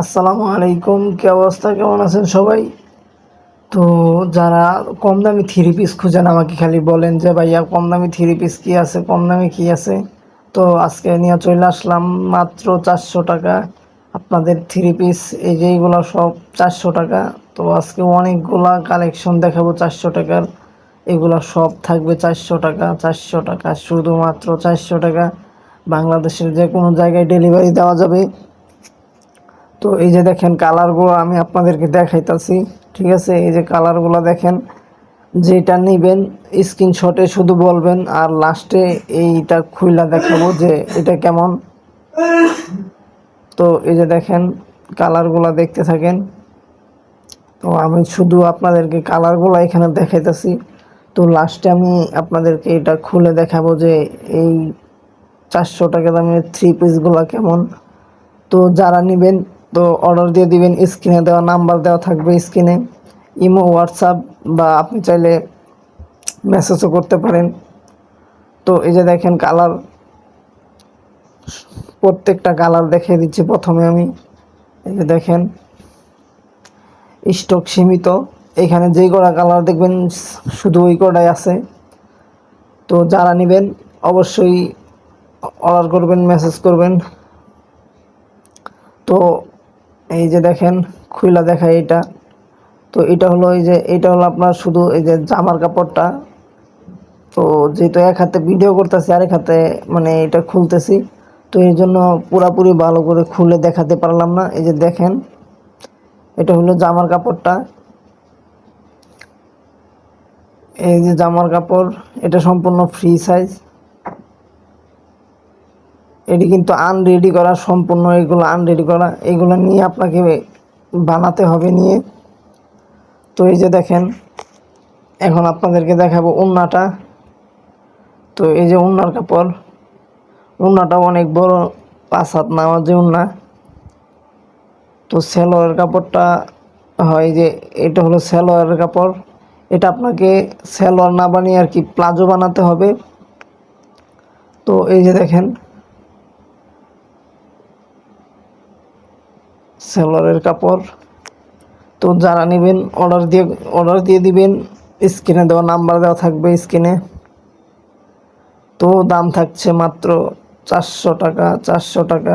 আসসালামু আলাইকুম, কি অবস্থা? কেমন আছেন সবাই? তো যারা কম দামি থ্রি পিস খুঁজেন, আমাকে খালি বলেন যে, ভাইয়া, কম দামি থ্রি পিস কী আছে? কম দামি কী আছে? তো আজকে নিয়ে চলে আসলাম মাত্র চারশো টাকা। আপনাদের থ্রি পিস, এই যে এইগুলো সব চারশো টাকা। তো আজকে অনেকগুলা কালেকশন দেখাবো চারশো টাকার। এগুলো সব থাকবে চারশো টাকা চারশো টাকা, শুধুমাত্র চারশো টাকা। বাংলাদেশের যে কোনো জায়গায় ডেলিভারি দেওয়া যাবে। তো এই যে দেখেন কালারগুলো আমি আপনাদেরকে দেখাইতাছি, ঠিক আছে? এই যে কালারগুলো দেখেন, যেটা নেবেন, স্ক্রিনশটে শুধু বলবেন আর লাস্টে এইটা খুইলা দেখাবো যে এটা কেমন। তো এই যে দেখেন, কালারগুলো দেখতে থাকেন। তো আমি শুধু আপনাদেরকে কালারগুলো এখানে দেখাইতেছি। তো লাস্টে আমি আপনাদেরকে এটা খুলে দেখাবো যে এই চারশো টাকা দামের থ্রি পিসগুলো কেমন। তো যারা নেবেন তো অর্ডার দিয়ে দিবেন স্ক্রিনে দেওয়া নাম্বার দেওয়া থাকবে স্ক্রিনে ইমো হোয়াটসঅ্যাপ বা আপনি চাইলে মেসেজও করতে পারেন। তো এই যে দেখেন কালার প্রত্যেকটা কালার দেখিয়ে দিচ্ছি প্রথমে আমি। এই যে দেখেন স্টক সীমিত। এখানে যেই কটা কালার দেখবেন, শুধু ওই কটাই আছে। তো যারা নেবেন, অবশ্যই অর্ডার করবেন মেসেজ করবেন। তো এই যে দেখেন, খুইলা দেখায় এটা। তো এটা হলো এই যে, এটা হলো আপনার শুধু এই যে জামার কাপড়টা। তো যেহেতু এক হাতে ভিডিও করতেছি, আরেক হাতে মানে এটা খুলতেছি। তো এই জন্য পুরাপুরি ভালো করে খুলে দেখাতে পারলাম না। এই যে দেখেন, এটা হলো জামার কাপড়টা। এই যে জামার কাপড়, এটা সম্পূর্ণ ফ্রি সাইজ এটি কিন্তু আনরেডি করা, সম্পূর্ণ এগুলো আনরেডি করা। এগুলো নিয়ে আপনাকে বানাতে হবে নিয়ে। তো এই যে দেখেন, এখন আপনাদেরকে দেখাবো উন্নাটা। তো এই যে উন্নার কাপড়, উন্নাটা অনেক বড়, পাঁচ হাত নামার যে উন্না। তো সেলোয়ার কাপড়টা হয় যে, এটা হলো সেলোয়ারের কাপড়। এটা আপনাকে সেলোয়ার না বানিয়ে আর কি প্লাজো বানাতে হবে। তো এই যে দেখেন সেলরের কাপড়। তো যারা নেবেন অর্ডার দিয়ে অর্ডার দিয়ে দিবেন, স্ক্রিনে দেওয়া নাম্বার দেওয়া থাকবে স্ক্রিনে। তো দাম থাকছে মাত্র চারশো টাকা চারশো টাকা